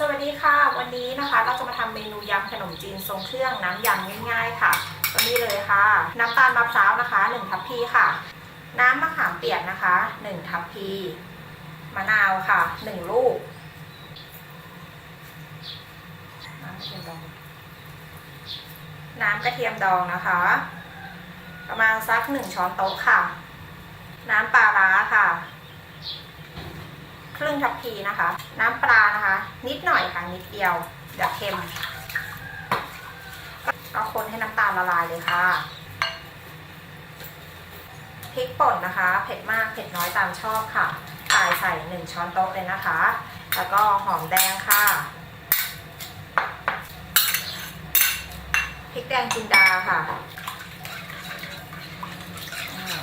สวัสดีค่ะ วันนี้นะคะเราจะมาทำเมนูยำขนมจีนทรงเครื่องน้ำยำง่ายๆค่ะก็นี่เลยค่ะ น้ำตาลมะพร้าวนะคะ1ทัพพีค่ะ น้ำมะขามเปียกนะคะ1ทัพพีมะนาวค่ะ1ลูกน้ำกระเทียมดองน้ำกระเทียมดองนะคะ ประมาณสัก1ช้อนโต๊ะค่ะ น้ำปลาร้าค่ะ ครึ่งทัพพีนะคะ น้ำปลานะคะ นิดหน่อยค่ะ นิดเดียวเดี๋ยวเค็มก็คนให้น้ำตาลละลายเลยค่ะพริกป่นนะคะ เผ็ดมากเผ็ดน้อยตามชอบค่ะตายใส่หนึ่งช้อนโต๊ะเลยนะคะ แล้วก็หอมแดงค่ะพริกแดงจินดาค่ะอืม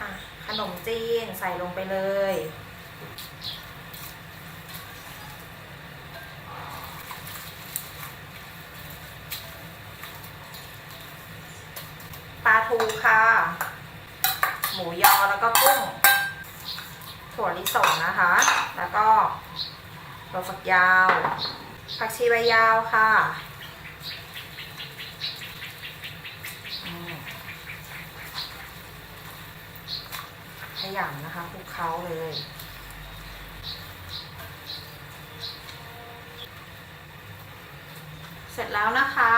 อะข นมจีนใส่ลงไปเลย ปลาทูค่ะ หมูยอแล้วก็กุ้ง ถั่วลิสงนะคะ แล้วก็ตัวฝักยาว ผักชีใบยาวค่ะ ขยำนะคะคลุกเคล้าเลย เสร็จแล้วนะคะ